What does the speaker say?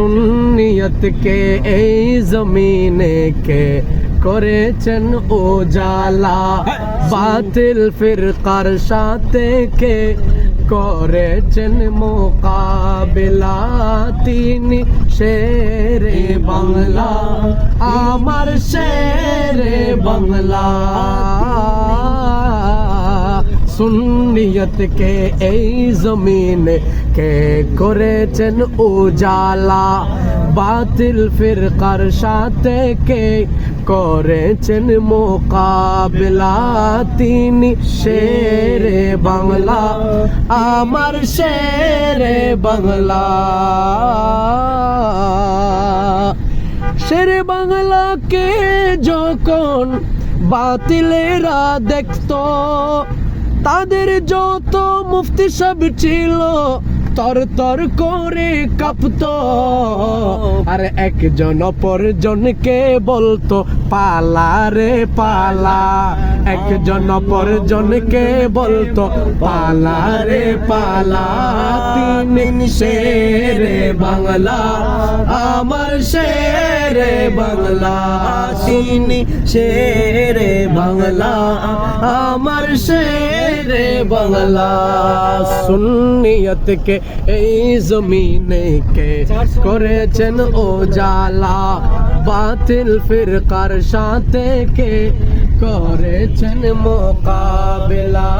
সুন্নিয়ত কে এই জমিনে কে করেছেন উজালা? বাতিল ফিরকার সাথে কে করেছেন মোকাবিলা? তিনি শেরে বাংলা আমার শেরে বাংলা। সুন্নিয়ত কে এই জমিন কে করেছেন উজালা? বাতিল ফিরকার সাথে কে করেছেন মোকাবিলা? তিনি শেরে বাংলা, আমার শেরে বাংলা। শেরে বাংলাকে যখন বাতিলেরা দেখতো তাদের যত মুফতি সব ছিল, তর তর করে কাঁপতো। আর একজন অপরজনকে বলতো, পালা রে, পালা। একজন অপরজনকে বলতো, পালা রে, পালা। তিনি শেরে বাংলা, আমার শেরে বাংলা। তিনি শেরে বাংলা, আমার শেরে বাংলা। সুন্নিয়তকে এই জমিনে কে করেছেন ও জালা বাতিল ফিরকার সাথে কে করেছেন মোকাবেলা?